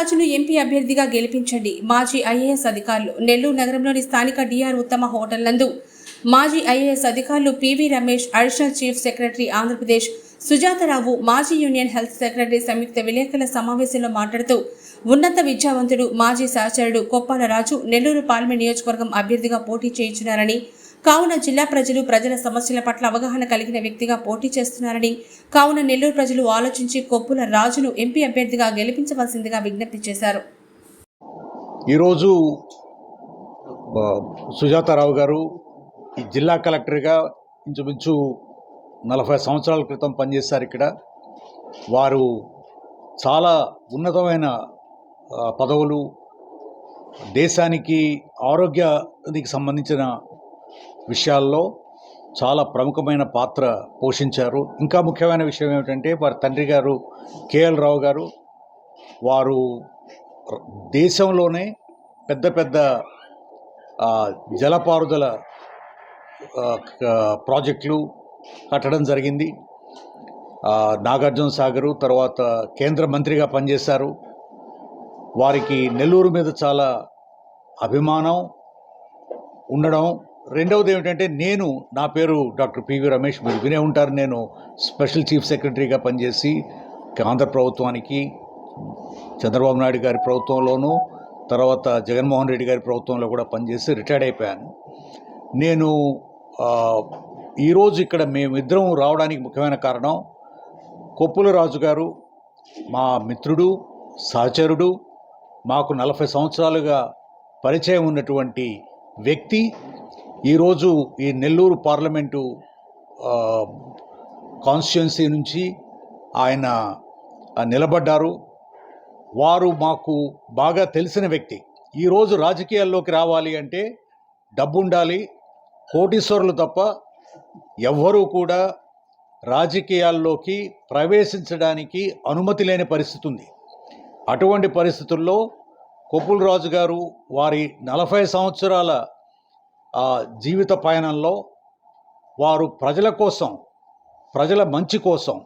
రాజును ఎంపీ అభ్యర్థిగా గెలిపించండి. మాజీ ఐఏఎస్ అధికారులు నెల్లూరు నగరంలోని స్థానిక డిఆర్ ఉత్తమ హోటల్ నందు మాజీ ఐఏఎస్ అధికారులు P V Ramesh additional chief secretary Andhra Pradesh Sujatha Rao మాజీ యూనియన్ హెల్త్ సెక్రటరీ సంయుక్త విలేకరుల సమావేశంలో మాట్లాడుతూ ఉన్నత విద్యావంతుడు మాజీ సహచరుడు కొప్పాల రాజు నెల్లూరు పార్లమెంట్ నియోజకవర్గం అభ్యర్థిగా పోటీ చేయించున్నారని కావున జిల్లా ప్రజలు ప్రజల సమస్యల పట్ల అవగాహన కలిగిన వ్యక్తిగా పోటీ చేస్తున్నారని కావున నెల్లూరు ప్రజలు ఆలోచించి కొప్పుల రాజును ఎంపీ అభ్యర్థిగా గెలిపించవలసిందిగా విజ్ఞప్తి చేశారు. ఈరోజు సుజాతారావు గారు ఈ జిల్లా కలెక్టర్గా ఇంచుమించు నలభై సంవత్సరాల క్రితం పనిచేశారు ఇక్కడ. వారు చాలా ఉన్నతమైన పదవులు దేశానికి ఆరోగ్యానికి సంబంధించిన విషయాల్లో చాలా ప్రముఖమైన పాత్ర పోషించారు. ఇంకా ముఖ్యమైన విషయం ఏమిటంటే వారి తండ్రి గారు కేఎల్ రావు గారు వారు దేశంలోనే పెద్ద పెద్ద జలపారుదల ప్రాజెక్టులు కట్టడం జరిగింది. నాగార్జున సాగరు తర్వాత కేంద్ర మంత్రిగా పనిచేశారు. వారికి నెల్లూరు మీద చాలా అభిమానం ఉండడం రెండవది ఏమిటంటే నేను నా పేరు డాక్టర్ పివి రమేష్. మీరు వినే ఉంటారు నేను స్పెషల్ చీఫ్ సెక్రటరీగా పనిచేసి ఆంధ్ర ప్రభుత్వానికి చంద్రబాబు నాయుడు గారి ప్రభుత్వంలోనూ తర్వాత జగన్మోహన్ రెడ్డి గారి ప్రభుత్వంలో కూడా పనిచేసి రిటైర్డ్ అయిపోయాను. నేను ఈరోజు ఇక్కడ మేమిద్దరం రావడానికి ముఖ్యమైన కారణం కొప్పుల రాజు గారు మా మిత్రుడు సహచరుడు మాకు నలభై సంవత్సరాలుగా పరిచయం ఉన్నటువంటి వ్యక్తి ఈరోజు ఈ నెల్లూరు పార్లమెంటు కాన్స్టిట్యున్సీ నుంచి ఆయన నిలబడ్డారు. వారు మాకు బాగా తెలిసిన వ్యక్తి. ఈరోజు రాజకీయాల్లోకి రావాలి అంటే డబ్బు ఉండాలి కోటీశ్వరులు తప్ప ఎవ్వరూ కూడా రాజకీయాల్లోకి ప్రవేశించడానికి అనుమతి లేని పరిస్థితి ఉంది. అటువంటి పరిస్థితుల్లో కొప్పుల రాజు గారు వారి నలభై సంవత్సరాల జీవిత పయనంలో వారు ప్రజల కోసం ప్రజల మంచి కోసం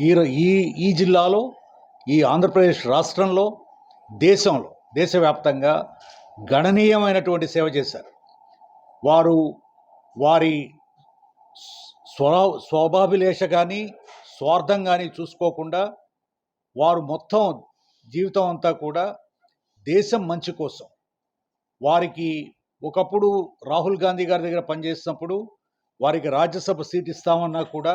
ఈ ఈ ఈ జిల్లాలో ఈ ఆంధ్రప్రదేశ్ రాష్ట్రంలో దేశంలో దేశవ్యాప్తంగా గణనీయమైనటువంటి సేవ చేశారు. వారు వారి స్వ స్వభాభిలేష కానీ స్వార్థం కానీ చూసుకోకుండా వారు మొత్తం జీవితం అంతా కూడా దేశం మంచి కోసం వారికి ఒకప్పుడు రాహుల్ గాంధీ గారి దగ్గర పనిచేసినప్పుడు వారికి రాజ్యసభ సీట్ ఇస్తామన్నా కూడా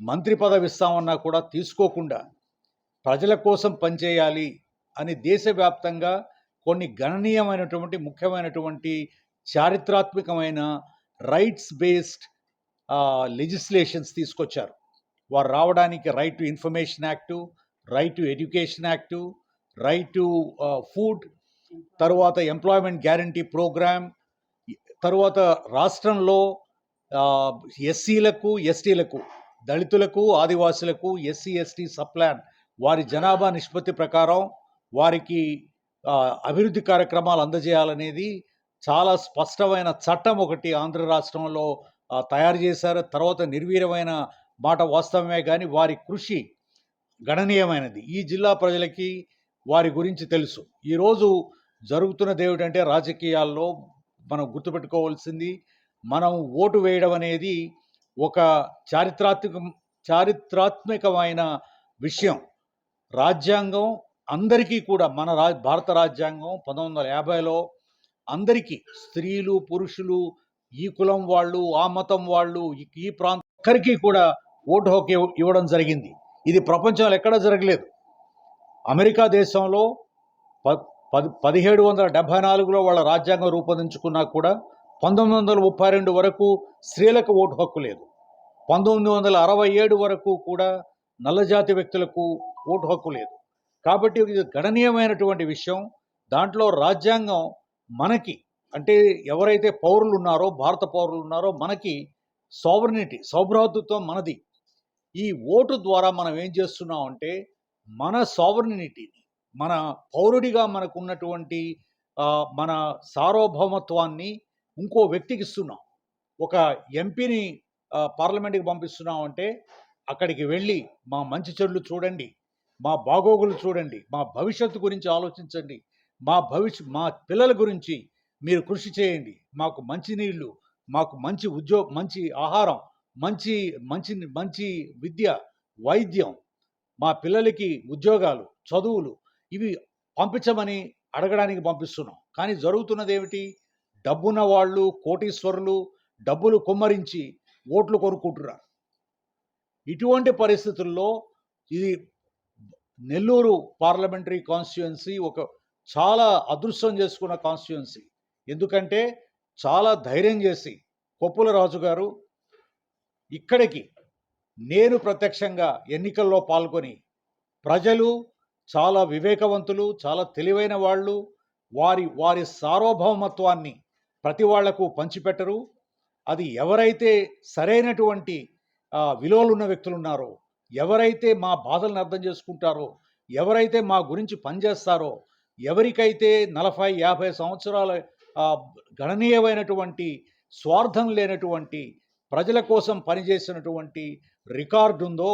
మంత్రి పదవి ఇస్తామన్నా కూడా తీసుకోకుండా ప్రజల కోసం పనిచేయాలి అని దేశవ్యాప్తంగా కొన్ని గణనీయమైనటువంటి ముఖ్యమైనటువంటి చారిత్రాత్మకమైన రైట్స్ బేస్డ్ లెజిస్లేషన్స్ తీసుకొచ్చారు. వారు రావడానికి right to information act right to education act right to food తరువాత ఎంప్లాయ్మెంట్ గ్యారంటీ ప్రోగ్రామ్ తరువాత రాష్ట్రంలో ఎస్సీలకు ఎస్టీలకు దళితులకు ఆదివాసులకు ఎస్సీ ఎస్టీ సప్లాన్ వారి జనాభా నిష్పత్తి ప్రకారం వారికి అభివృద్ధి కార్యక్రమాలు అందజేయాలనేది చాలా స్పష్టమైన చట్టం ఒకటి ఆంధ్ర రాష్ట్రంలో తయారు చేశారు. తర్వాత నిర్వీర్యమైన మాట వాస్తవమే కానీ వారి కృషి గణనీయమైనది. ఈ జిల్లా ప్రజలకి వారి గురించి తెలుసు. ఈరోజు జరుగుతున్నది ఏమిటంటే రాజకీయాల్లో మనం గుర్తుపెట్టుకోవాల్సింది మనం ఓటు వేయడం అనేది ఒక చారిత్రాత్మక చారిత్రాత్మకమైన విషయం. రాజ్యాంగం అందరికీ కూడా మన రా భారత రాజ్యాంగం పంతొమ్మిది వందల యాభైలో అందరికీ స్త్రీలు పురుషులు ఈ కులం వాళ్ళు ఆ మతం వాళ్ళు ఈ- ప్రాంతం ఒక్కరికి కూడా ఓటు హక్కు ఇవ్వడం జరిగింది. ఇది ప్రపంచంలో ఎక్కడా జరగలేదు. అమెరికా దేశంలో ప పది పదిహేడు వందల డెబ్భై నాలుగులో వాళ్ళ రాజ్యాంగం రూపొందించుకున్నా కూడా పంతొమ్మిది వందల ముప్పై రెండు వరకు స్త్రీలకు ఓటు హక్కు లేదు. పంతొమ్మిది వందల అరవై ఏడు వరకు కూడా నల్లజాతి వ్యక్తులకు ఓటు హక్కు లేదు. కాబట్టి ఇది గణనీయమైనటువంటి విషయం. దాంట్లో రాజ్యాంగం మనకి అంటే ఎవరైతే పౌరులు ఉన్నారో భారత పౌరులు ఉన్నారో మనకి సావర్నిటీ సౌభ్రాతృత్వం మనది. ఈ ఓటు ద్వారా మనం ఏం చేస్తున్నాం అంటే మన సావర్నిటీని మన పౌరుడిగా మనకు ఉన్నటువంటి మన సార్వభౌమత్వాన్ని ఇంకో వ్యక్తికి ఇస్తున్నాం. ఒక ఎంపీని పార్లమెంట్కి పంపిస్తున్నాం అంటే అక్కడికి వెళ్ళి మా మంచి చెడులు చూడండి మా బాగోగులు చూడండి మా భవిష్యత్తు గురించి ఆలోచించండి మా భవిష్య మా పిల్లల గురించి మీరు కృషి చేయండి. మాకు మంచి నీళ్ళు మాకు మంచి ఉద్యోగ మంచి ఆహారం మంచి మంచి మంచి విద్య వైద్యం మా పిల్లలకి ఉద్యోగాలు చదువులు ఇవి పంపించమని అడగడానికి పంపిస్తున్నాం. కానీ జరుగుతున్నది ఏమిటి డబ్బున్న వాళ్ళు కోటీశ్వరులు డబ్బులు కుమ్మరించి ఓట్లు కొనుక్కుంటున్నారు. ఇటువంటి పరిస్థితుల్లో ఇది నెల్లూరు పార్లమెంటరీ కాన్స్టిట్యుయెన్సీ ఒక చాలా అదృష్టం చేసుకున్న కాన్స్టిట్యుయెన్సీ. ఎందుకంటే చాలా ధైర్యం చేసి కొప్పుల రాజు గారు ఇక్కడికి నేను ప్రత్యక్షంగా ఎన్నికల్లో పాల్గొని ప్రజలు చాలా వివేకవంతులు చాలా తెలివైన వాళ్ళు వారి వారి సార్వభౌమత్వాన్ని ప్రతి వాళ్ళకు పంచిపెట్టరు. అది ఎవరైతే సరైనటువంటి విలువలున్న విలువలు ఉన్న వ్యక్తులు ఉన్నారో ఎవరైతే మా బాధలను అర్థం చేసుకుంటారో ఎవరైతే మా గురించి పనిచేస్తారో ఎవరికైతే నలభై యాభై సంవత్సరాల గణనీయమైనటువంటి స్వార్థం లేనటువంటి ప్రజల కోసం పనిచేసినటువంటి రికార్డు ఉందో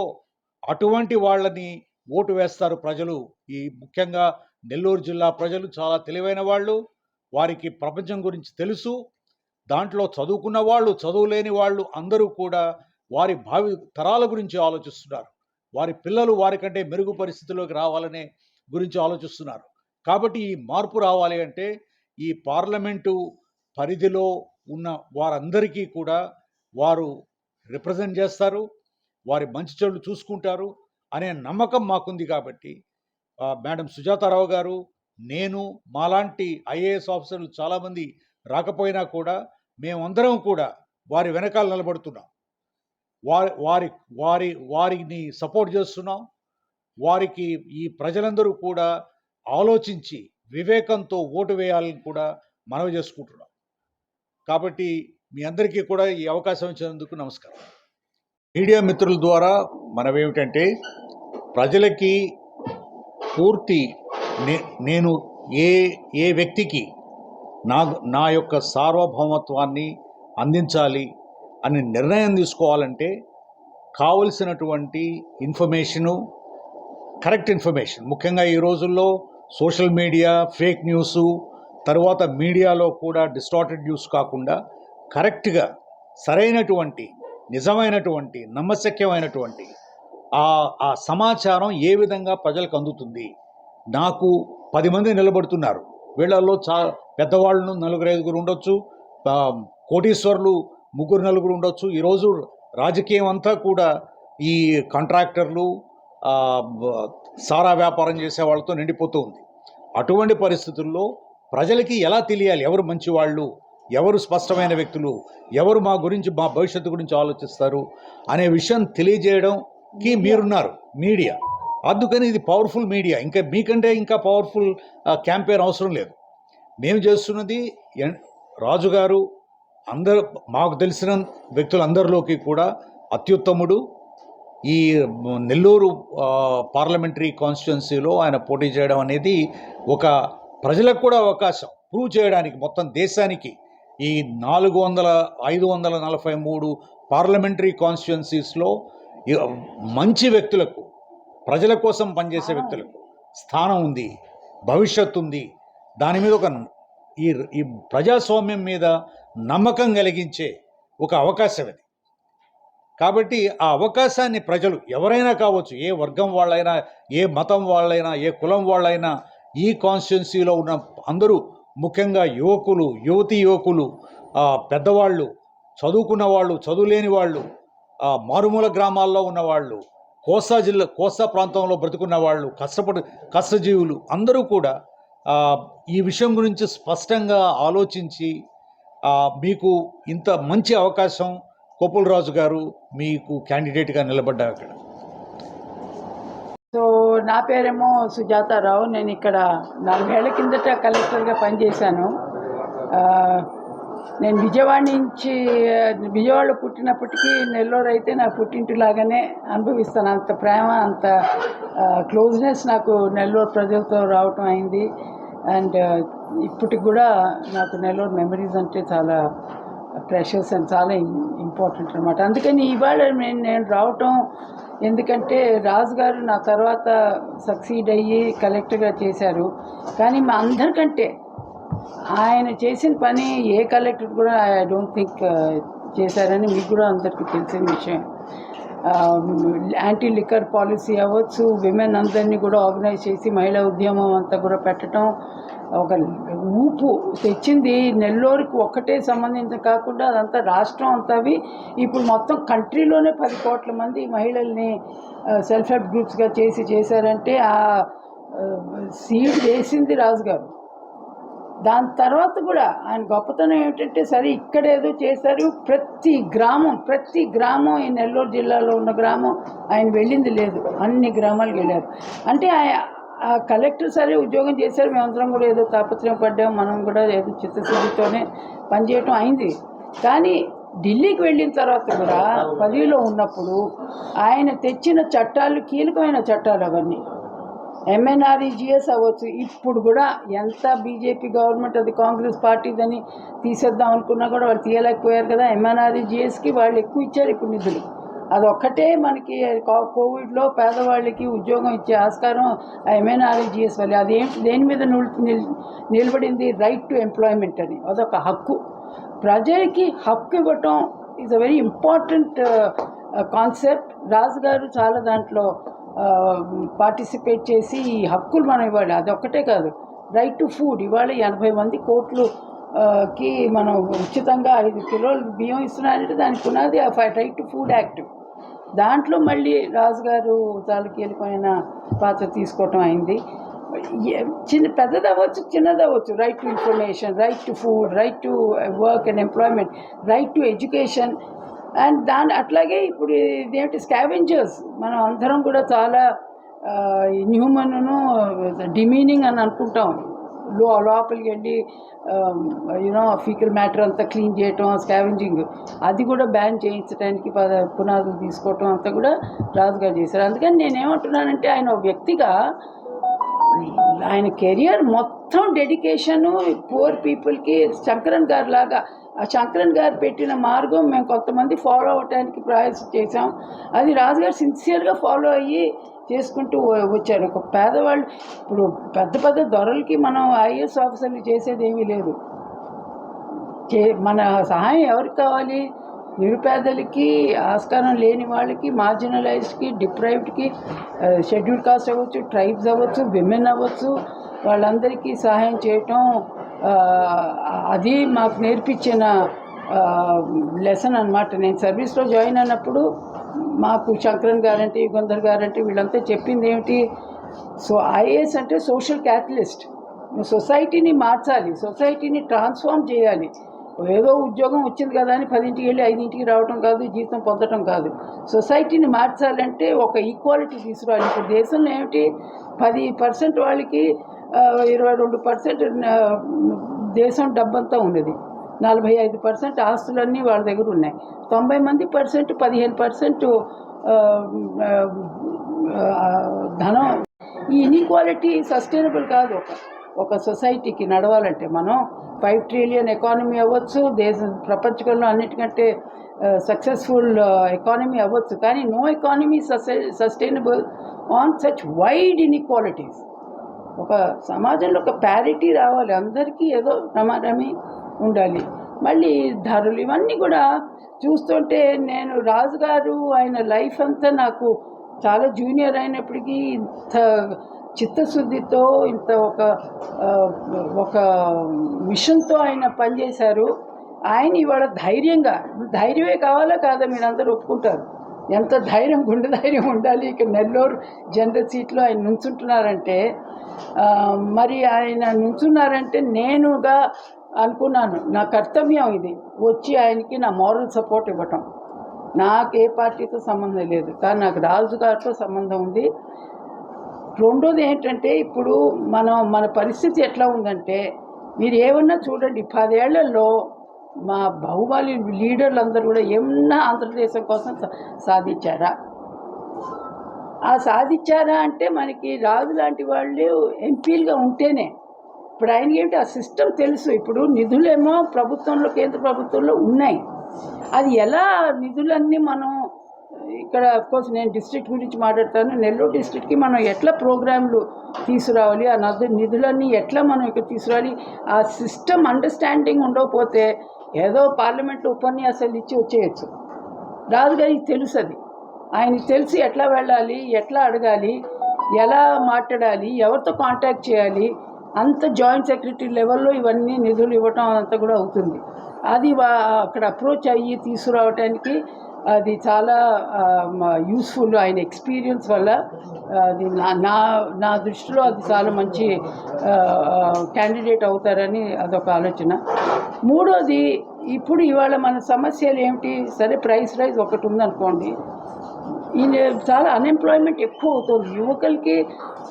అటువంటి వాళ్ళని ఓటు వేస్తారు ప్రజలు. ఈ ముఖ్యంగా నెల్లూరు జిల్లా ప్రజలు చాలా తెలివైన వాళ్ళు. వారికి ప్రపంచం గురించి తెలుసు. దాంట్లో చదువుకున్న వాళ్ళు చదువులేని వాళ్ళు అందరూ కూడా వారి భావి తరాల గురించి ఆలోచిస్తున్నారు. వారి పిల్లలు వారికంటే మెరుగు పరిస్థితిలోకి రావాలనే గురించి ఆలోచిస్తున్నారు. కాబట్టి ఈ మార్పు రావాలి అంటే ఈ పార్లమెంటు పరిధిలో ఉన్న వారందరికీ కూడా వారు రిప్రజెంట్ చేస్తారు. వారి మంచి చెడులు చూసుకుంటారు. అనే నమ్మకం మాకుంది కాబట్టి మేడం సుజాతారావు గారు నేను మాలాంటి ఐఏఎస్ ఆఫీసర్లు చాలామంది రాకపోయినా కూడా మేమందరం కూడా వారి వెనకాల నిలబడుతున్నాం. వారి వారి వారి వారిని సపోర్ట్ చేస్తున్నాం. వారికి ఈ ప్రజలందరూ కూడా ఆలోచించి వివేకంతో ఓటు వేయాలని కూడా మనవి చేసుకుంటున్నాం. కాబట్టి మీ అందరికీ కూడా ఈ అవకాశం ఇచ్చినందుకు నమస్కారం. మీడియా మిత్రుల ద్వారా మనమేమిటంటే ప్రజలకి పూర్తి నే- నేను ఏ ఏ వ్యక్తికి నా నా యొక్క సార్వభౌమత్వాన్ని అందించాలి అని నిర్ణయం తీసుకోవాలంటే కావలసినటువంటి ఇన్ఫర్మేషను కరెక్ట్ ఇన్ఫర్మేషన్. ముఖ్యంగా ఈ రోజుల్లో సోషల్ మీడియా ఫేక్ న్యూస్ తర్వాత మీడియాలో కూడా డిస్టార్టెడ్ న్యూస్ కాకుండా కరెక్ట్గా సరైనటువంటి నిజమైనటువంటి నమ్మశక్యమైనటువంటి ఆ ఆ సమాచారం ఏ విధంగా ప్రజలకు అందుతుంది? నాకు పది మంది నిలబడుతున్నారు. వీళ్ళల్లో చా పెద్దవాళ్ళు నలుగురు ఐదుగురు ఉండొచ్చు. కోటీశ్వరులు ముగ్గురు నలుగురు ఉండొచ్చు. ఈరోజు రాజకీయం అంతా కూడా ఈ కాంట్రాక్టర్లు సారా వ్యాపారం చేసే వాళ్ళతో నిండిపోతూ ఉంది. అటువంటి పరిస్థితుల్లో ప్రజలకి ఎలా తెలియాలి? ఎవరు మంచివాళ్ళు? ఎవరు స్పష్టమైన వ్యక్తులు? ఎవరు మా గురించి మా భవిష్యత్తు గురించి ఆలోచిస్తారు? అనే విషయం తెలియజేయడంకి మీరున్నారు. మీడియా అందుకని ఇది పవర్ఫుల్ మీడియా ఇంకా మీకంటే ఇంకా పవర్ఫుల్ క్యాంపెయిన్ అవసరం లేదు. మేము చేస్తున్నది రాజుగారు అందరు మాకు తెలిసిన వ్యక్తులందరిలోకి కూడా అత్యుత్తముడు. ఈ నెల్లూరు పార్లమెంటరీ కాన్స్టిట్యున్సీలో ఆయన పోటీ చేయడం అనేది ఒక ప్రజలకు కూడా అవకాశం. ప్రూవ్ చేయడానికి మొత్తం దేశానికి. ఈ నాలుగు వందల ఐదు వందల నలభై మూడు పార్లమెంటరీ కాన్స్టిట్యున్సీస్లో మంచి వ్యక్తులకు ప్రజల కోసం పనిచేసే వ్యక్తులకు స్థానం ఉంది భవిష్యత్తు ఉంది. దాని మీద ఒక ఈ ఈ ప్రజాస్వామ్యం మీద నమ్మకం కలిగించే ఒక అవకాశం ఇది. కాబట్టి ఆ అవకాశాన్ని ప్రజలు ఎవరైనా కావచ్చు ఏ వర్గం వాళ్ళైనా ఏ మతం వాళ్ళైనా ఏ కులం వాళ్ళైనా ఈ కాన్స్టిట్యున్సీలో ఉన్న అందరూ ముఖ్యంగా యువకులు యువతి యువకులు పెద్దవాళ్ళు చదువుకున్న వాళ్ళు చదువులేని వాళ్ళు మారుమూల గ్రామాల్లో ఉన్నవాళ్ళు కోస్తా జిల్లా కోస్తా ప్రాంతంలో బ్రతుకున్న వాళ్ళు కష్టపడి కష్టజీవులు అందరూ కూడా ఈ విషయం గురించి స్పష్టంగా ఆలోచించి మీకు ఇంత మంచి అవకాశం కోపులరాజు గారు మీకు క్యాండిడేట్గా నిలబడ్డారు అక్కడ. సో నా పేరేమో సుజాతారావు నేను ఇక్కడ నాలుగేళ్ళ కిందట కలెక్టర్గా పనిచేశాను. నేను విజయవాడ నుంచి విజయవాడలో పుట్టినప్పటికీ నెల్లూరు అయితే నా పుట్టింటిలాగానే అనుభవిస్తాను. అంత ప్రేమ అంత క్లోజ్నెస్ నాకు నెల్లూరు ప్రజలతో రావటం అయింది. అండ్ ఇప్పటికి కూడా నాకు నెల్లూరు మెమరీస్ అంటే చాలా ప్రెషర్స్ అని చాలా ఇంపార్టెంట్ అనమాట అందుకని ఇవాళ నేను నేను రావటం ఎందుకంటే రాజు గారు నా తర్వాత సక్సీడ్ అయ్యి కలెక్టర్గా చేశారు. కానీ మా అందరికంటే ఆయన చేసిన పని ఏ కలెక్టర్ కూడా ఐ డోంట్ థింక్ చేశారని మీకు కూడా అందరికీ తెలిసిన విషయం. యాంటీ లిక్కర్ పాలసీ అవ్వచ్చు విమెన్ అందరినీ కూడా ఆర్గనైజ్ చేసి మహిళా ఉద్యమం అంతా కూడా పెట్టడం ఒక ఊపు తెచ్చింది నెల్లూరుకి ఒక్కటే సంబంధించిన కాకుండా అదంతా రాష్ట్రం అంతావి ఇప్పుడు మొత్తం కంట్రీలోనే పది కోట్ల మంది మహిళల్ని సెల్ఫ్ హెల్ప్ గ్రూప్స్గా చేసి చేశారంటే ఆ సీడ్ వేసింది రాజు గారు దాని తర్వాత కూడా ఆయన గొప్పతనం ఏమిటంటే సరే ఇక్కడ ఏదో చేశారు ప్రతి గ్రామం ప్రతి గ్రామం ఈ నెల్లూరు జిల్లాలో ఉన్న గ్రామం ఆయన వెళ్ళింది లేదు. అన్ని గ్రామాలకు వెళ్ళారు. అంటే ఆ కలెక్టర్ సరే ఉద్యోగం చేశారు మేమందరం కూడా ఏదో తాపత్రయం పడ్డాం మనం కూడా ఏదో చిత్తశుద్ధితోనే పనిచేయటం అయింది. కానీ ఢిల్లీకి వెళ్ళిన తర్వాత కూడా పదవిలో ఉన్నప్పుడు ఆయన తెచ్చిన చట్టాలు కీలకమైన చట్టాలు అవన్నీ. ఎంఎన్ఆర్ఈజిఎస్ అవ్వచ్చు. ఇప్పుడు కూడా ఎంత బీజేపీ గవర్నమెంట్ అది కాంగ్రెస్ పార్టీదని తీసేద్దాం అనుకున్నా కూడా వాళ్ళు తీయలేకపోయారు కదా. ఎంఎన్ఆర్ఈజిఎస్కి వాళ్ళు ఎక్కువ ఇచ్చారు ఇప్పుడు నిధులు. అదొక్కటే మనకి కోవిడ్లో పేదవాళ్ళకి ఉద్యోగం ఇచ్చే ఆస్కారం ఎంఎన్ఆర్ఈజిఎస్ వల్ల. అదేంటి దేని మీద నిల్- నిలబడింది? రైట్ టు ఎంప్లాయ్మెంట్ అని. అదొక హక్కు. ప్రజలకి హక్కు ఇవ్వటం is a very important concept Raju గారు చాలా దాంట్లో uh, పార్టిసిపేట్ చేసి ఈ హక్కులు మనం ఇవ్వాలి. అదొక్కటే కాదు. రైట్ టు ఫుడ్ ఇవాళ ఎనభై మంది కోట్లు కి మనం ఉచితంగా ఐదు కిలోలు బియ్యం ఇస్తున్నారంటే దానికి పునాది రైట్ టు ఫుడ్ యాక్ట్. దాంట్లో మళ్ళీ రాజుగారు చాలా కీలకమైన పాత్ర తీసుకోవటం అయింది. చిన్న పెద్దది అవ్వచ్చు చిన్నది అవ్వచ్చు right to information right to food right to work and employment right to education and దాని అట్లాగే ఇప్పుడు ఇదేంటి స్కావెంజర్స్ మనం అందరం కూడా చాలా ఇన్హ్యూమన్ను డిమీనింగ్ అని అనుకుంటాం. లో లోపలికి వెళ్ళి యూనో ఫీకల్ మ్యాటర్ అంతా క్లీన్ చేయటం స్కావెంజింగ్ అది కూడా బ్యాన్ చేయించడానికి పద పునాదులు తీసుకోవటం అంతా కూడా రాజుగారు చేశారు. అందుకని నేనేమంటున్నానంటే ఆయన ఒక వ్యక్తిగా ఆయన కెరియర్ మొత్తం డెడికేషను పూర్ పీపుల్కి శంకరన్ గారు లాగా ఆ శంకరన్ గారు పెట్టిన మార్గం మేము కొంతమంది ఫాలో అవటానికి ప్రయాసం చేసాం అది రాజుగారు సిన్సియర్గా ఫాలో అయ్యి చేసుకుంటూ వచ్చారు. ఒక పేదవాళ్ళు ఇప్పుడు పెద్ద పెద్ద దొరలకి మనం ఐఏఎస్ ఆఫీసర్లు చేసేది ఏమీ లేదు. చే మన సహాయం ఎవరికి కావాలి? నిరుపేదలకి ఆస్కారం లేని వాళ్ళకి మార్జినలైజ్డ్కి డిప్రైవ్డ్కి షెడ్యూల్ కాస్ట్ అవ్వచ్చు ట్రైబ్స్ అవ్వచ్చు విమెన్ అవ్వచ్చు వాళ్ళందరికీ సహాయం చేయటం అది మాకు నేర్పించిన లెసన్ అనమాట నేను సర్వీస్లో జాయిన్ అయినప్పుడు మాకు శంకరన్ గారంటే యుగంధర్ గారంటే వీళ్ళంతా చెప్పింది ఏమిటి? సో ఐఏఎస్ అంటే సోషల్ క్యాటలిస్ట్ సొసైటీని మార్చాలి సొసైటీని ట్రాన్స్ఫార్మ్ చేయాలి. ఏదో ఉద్యోగం వచ్చింది కదా అని పదింటికి వెళ్ళి ఐదింటికి రావటం కాదు జీతం పొందటం కాదు. సొసైటీని మార్చాలంటే ఒక ఈక్వాలిటీ తీసుకురావాలి. ఇప్పుడు దేశంలో ఏమిటి? పది పర్సెంట్ వాళ్ళకి ఇరవై రెండు పర్సెంట్ దేశం డబ్బంతా ఉన్నది. నలభై ఐదు పర్సెంట్ ఆస్తులన్నీ వాళ్ళ దగ్గర ఉన్నాయి. తొంభై మంది పర్సెంట్ పదిహేను పర్సెంట్ ధనం. ఈ ఇన్ఈక్వాలిటీ సస్టైనబుల్ కాదు ఒక. ఒక సొసైటీకి నడవాలంటే మనం ఫైవ్ ట్రిలియన్ ఎకానమీ అవ్వచ్చు దేశ ప్రపంచంలో అన్నిటికంటే సక్సెస్ఫుల్ ఎకానమీ అవ్వచ్చు. కానీ no economy sustainable on such wide inequalities ఒక సమాజంలో ఒక ప్యారిటీ రావాలి. అందరికీ ఏదో రమారమి ఉండాలి. మళ్ళీ ధరలు ఇవన్నీ కూడా చూస్తుంటే నేను రాజుగారు ఆయన లైఫ్ అంతా నాకు చాలా జూనియర్ అయినప్పటికీ ఇంత చిత్తశుద్ధితో ఇంత ఒక ఒక మిషన్తో ఆయన పనిచేశారు. ఆయన ఇవాళ ధైర్యంగా ధైర్యమే కావాలా కాదా మీరు అందరూ ఒప్పుకుంటారు? ఎంత ధైర్యం గుండె ధైర్యం ఉండాలి? ఇక నెల్లూరు జనరల్ సీట్లో ఆయన నుంచుంటున్నారంటే మరి ఆయన నుంచున్నారంటే నేనుగా అనుకున్నాను. నా కర్తవ్యం ఇది. వచ్చి ఆయనకి నా మోరల్ సపోర్ట్ ఇవ్వటం. నాకు ఏ పార్టీతో సంబంధం లేదు. కానీ నాకు రాజు గారితో సంబంధం ఉంది. రెండోది ఏంటంటే ఇప్పుడు మనం మన పరిస్థితి ఎట్లా ఉందంటే మీరు ఏమన్నా చూడండి పదేళ్ళలో మా బాహుబలి లీడర్లు అందరూ కూడా ఏమన్నా ఆంధ్రదేశం కోసం సా- సాధించారా? ఆ సాధించారా అంటే మనకి రాజు లాంటి వాళ్ళు ఎంపీలుగా ఉంటేనే. ఇప్పుడు ఆయన ఏంటి ఆ సిస్టమ్ తెలుసు. ఇప్పుడు నిధులేమో ప్రభుత్వంలో కేంద్ర ప్రభుత్వంలో ఉన్నాయి. అది ఎలా నిధులన్నీ మనం ఇక్కడ అఫ్కోర్స్ నేను డిస్ట్రిక్ట్ గురించి మాట్లాడతాను. నెల్లూరు డిస్ట్రిక్ట్కి మనం ఎట్లా ప్రోగ్రాంలు తీసుకురావాలి ఆ నదు నిధులన్నీ ఎట్లా మనం ఇక్కడ తీసుకురావాలి ఆ సిస్టమ్ అండర్స్టాండింగ్ ఉండకపోతే ఏదో పార్లమెంట్లో ఉపన్యాసాలు ఇచ్చి వచ్చేయచ్చు. రాజుగారికి తెలుసు అది ఆయనకి తెలిసి ఎట్లా వెళ్ళాలి ఎట్లా అడగాలి ఎలా మాట్లాడాలి ఎవరితో కాంటాక్ట్ చేయాలి అంత జాయింట్ సెక్రటరీ లెవెల్లో ఇవన్నీ నిధులు ఇవ్వటం అంతా కూడా అవుతుంది. అది వా- అక్కడ అప్రోచ్ అయ్యి తీసుకురావడానికి అది చాలా యూస్ఫుల్ ఆయన ఎక్స్పీరియన్స్ వల్ల అది నా నా నా దృష్టిలో అది చాలా మంచి క్యాండిడేట్ అవుతారని అదొక ఆలోచన. మూడోది ఇప్పుడు ఇవాళ మన సమస్యలు ఏమిటి? సరే ప్రైస్ రైజ్ ఒకటి ఉందనుకోండి. ఈ చాలా అన్ఎంప్లాయ్మెంట్ ఎక్కువ అవుతుంది. యువకులకి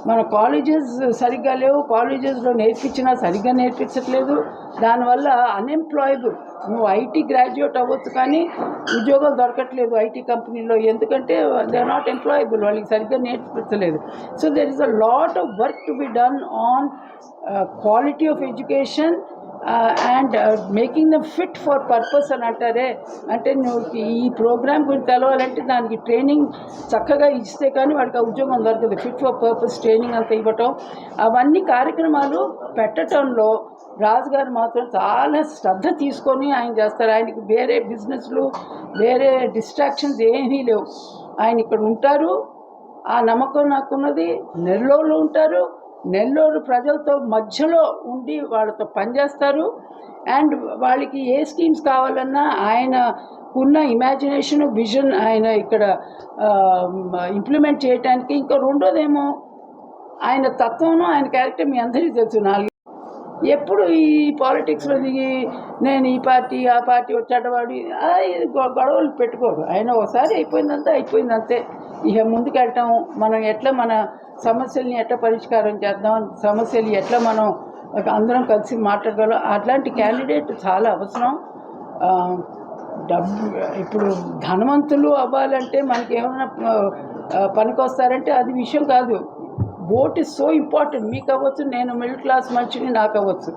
మన కాలేజెస్ సరిగ్గా లేవు. కాలేజెస్లో నేర్పించినా సరిగ్గా నేర్పించట్లేదు. దానివల్ల అన్ఎంప్లాయబుల్ నువ్వు ఐటీ గ్రాడ్యుయేట్ అవ్వచ్చు కానీ ఉద్యోగం దొరకట్లేదు ఐటీ కంపెనీలో. ఎందుకంటే దే ఆర్ నాట్ ఎంప్లాయబుల్ వాళ్ళకి సరిగ్గా నేర్పించలేదు so there is a lot of work to be done on quality of education and making them fit for purpose అని అంటారే అంటే నువ్వు ఈ ప్రోగ్రామ్ గురించి తెలవాలంటే దానికి ట్రైనింగ్ చక్కగా ఇస్తే కానీ వాడికి ఆ ఉద్యోగం దొరకదు. ఫిట్ ఫర్ పర్పస్ ట్రైనింగ్ అంతా ఇవ్వటం. అవన్నీ కార్యక్రమాలు పెట్టడంలో రాజు గారు మాత్రం చాలా శ్రద్ధ తీసుకొని ఆయన చేస్తారు. ఆయనకి వేరే బిజినెస్లు వేరే డిస్ట్రాక్షన్స్ ఏమీ లేవు. ఆయన ఇక్కడ ఉంటారు. ఆ నమ్మకం నాకున్నది. నెల్లూరులో ఉంటారు. నెల్లూరు ప్రజలతో మధ్యలో ఉండి వాళ్ళతో పనిచేస్తారు. అండ్ వాళ్ళకి ఏ స్కీమ్స్ కావాలన్నా ఆయన ఉన్న ఇమాజినేషన్ విజన్ ఆయన ఇక్కడ ఇంప్లిమెంట్ చేయడానికి ఇంకా రెండోదేమో ఆయన తత్వము ఆయన క్యారెక్టర్ మీ అందరికీ తెలుసు. నాలుగు ఎప్పుడు ఈ పాలిటిక్స్లో దిగి నేను ఈ పార్టీ ఆ పార్టీ వచ్చేటవాడు గొ- గొడవలు పెట్టుకోడు ఆయన ఒకసారి అయిపోయిందంతా అయిపోయిందంతే. ఇక ముందుకెళ్ళటం మనం ఎట్లా మన సమస్యల్ని ఎట్లా పరిష్కారం చేద్దాం? సమస్యలు ఎట్లా మనం అందరం కలిసి మాట్లాడగలం? అట్లాంటి క్యాండిడేట్ చాలా అవసరం. డబ్బు ఇప్పుడు ధనవంతులు అవ్వాలంటే మనకి ఏమైనా పనికి వస్తారంటే అది విషయం కాదు. ఓట్ ఇస్ సో ఇంపార్టెంట్ మీకు అవ్వచ్చు నేను మిడిల్ క్లాస్ మనిషిని నాకు అవ్వచ్చు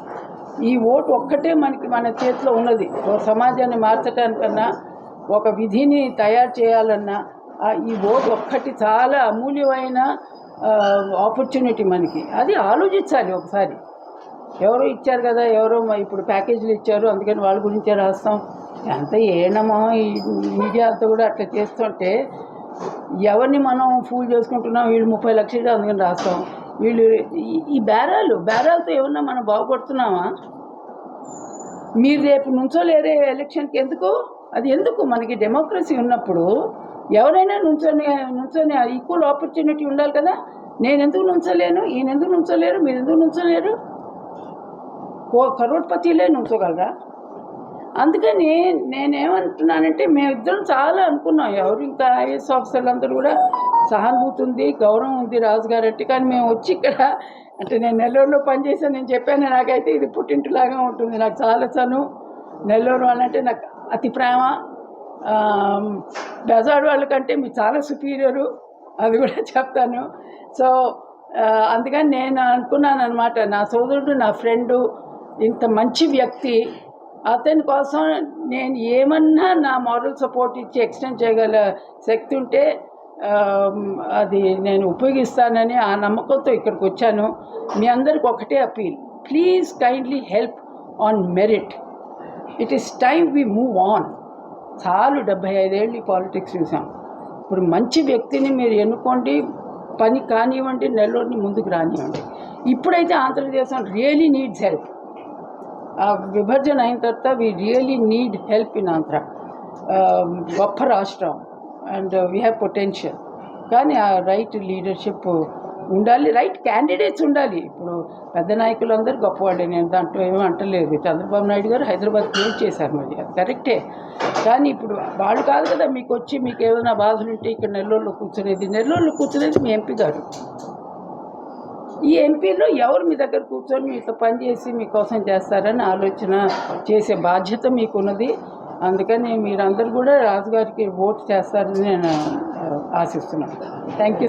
ఈ ఓటు ఒక్కటే మనకి మన చేతిలో ఉన్నది. ఒక సమాజాన్ని మార్చడానికన్నా ఒక విధిని తయారు చేయాలన్నా ఈ ఓటు ఒక్కటి చాలా అమూల్యమైన ఆపర్చునిటీ మనకి. అది ఆలోచించాలి ఒకసారి. ఎవరో ఇచ్చారు కదా ఎవరో ఇప్పుడు ప్యాకేజీలు ఇచ్చారు అందుకని వాళ్ళ గురించే రాస్తాం. అంత ఏనమో ఈ మీడియా అంతా కూడా అట్లా చేస్తుంటే ఎవరిని మనం ఫూల్ చేసుకుంటున్నాం? వీళ్ళు ముప్పై లక్షలు అందుకని రాస్తాం. వీళ్ళు ఈ- ఈ బేరాలు బేరాలతో ఏమన్నా మనం బాగుపడుతున్నామా? మీరు రేపు నుంచోలేరే ఎలక్షన్కి ఎందుకు? అది ఎందుకు? మనకి డెమోక్రసీ ఉన్నప్పుడు ఎవరైనా నుంచొని నుంచొని ఈక్వల్ ఆపర్చునిటీ ఉండాలి కదా. నేను ఎందుకు నుంచలేను? ఈయన ఎందుకు నుంచోలేరు? మీరు ఎందుకు నుంచోలేరు? ఓ కరోడ్పతిలే నుంచోగలరా? అందుకని నేనేమంటున్నానంటే మేమిద్దరం చాలా అనుకున్నాం. ఎవరు ఇంకా ఐఏఎస్ ఆఫీసర్లు అందరూ కూడా సహానుభూతి ఉంది గౌరవం ఉంది రాజుగారు అంటే కానీ మేము వచ్చి ఇక్కడ అంటే నేను నెల్లూరులో పనిచేసాను నేను చెప్పాను నాకైతే ఇది పుట్టింటిలాగా ఉంటుంది. నాకు చాలా చను నెల్లూరు వాళ్ళంటే నాకు అతి ప్రేమ. బెజాడ్ వాళ్ళకంటే మీరు చాలా సుపీరియరు అది కూడా చెప్తాను. సో అందుకని నేను అనుకున్నాను అనమాట నా సోదరుడు నా ఫ్రెండు ఇంత మంచి వ్యక్తి అతని కోసం నేను ఏమన్నా నా మోరల్ సపోర్ట్ ఇచ్చి ఎక్స్టెండ్ చేయగల శక్తి ఉంటే అది నేను ఉపయోగిస్తానని ఆ నమ్మకంతో ఇక్కడికి వచ్చాను. మీ అందరికి ఒకటే appeal please kindly help on merit it is time we move on చాలు డెబ్భై ఐదేళ్ళు పాలిటిక్స్ చూసాం. ఇప్పుడు మంచి వ్యక్తిని మీరు ఎన్నుకోండి పని కానివ్వండి నెల్లూరుని ముందుకు రానివ్వండి. ఇప్పుడైతే ఆంధ్రప్రదేశ్ రియలీ నీడ్స్ హెల్ప్ విభజన అయిన తర్వాత we really need help in Andhra గొప్ప రాష్ట్రం. అండ్ వీ హ్యావ్ పొటెన్షియల్ కానీ ఆ రైట్ లీడర్షిప్ ఉండాలి. రైట్ క్యాండిడేట్స్ ఉండాలి. ఇప్పుడు పెద్ద నాయకులు అందరూ గొప్పవాళ్ళే. నేను దాంట్లో ఏమీ అంటలేదు. చంద్రబాబు నాయుడు గారు హైదరాబాద్ క్లోజ్ చేశారు మరి. అది కరెక్టే. కానీ ఇప్పుడు వాళ్ళు కాదు కదా మీకు వచ్చి మీకు ఏమైనా బాధలు ఉంటే ఇక్కడ నెల్లూరులో కూర్చునేది. నెల్లూరులో కూర్చునేది మీ ఎంపీ గారు. ఈ ఎంపీలో ఎవరు మీ దగ్గర కూర్చొని మీతో పనిచేసి మీకోసం చేస్తారని ఆలోచన చేసే బాధ్యత మీకున్నది. అందుకని మీరందరూ కూడా రాజుగారికి ఓట్ చేస్తారని నేను ఆశిస్తున్నాను. Thank you.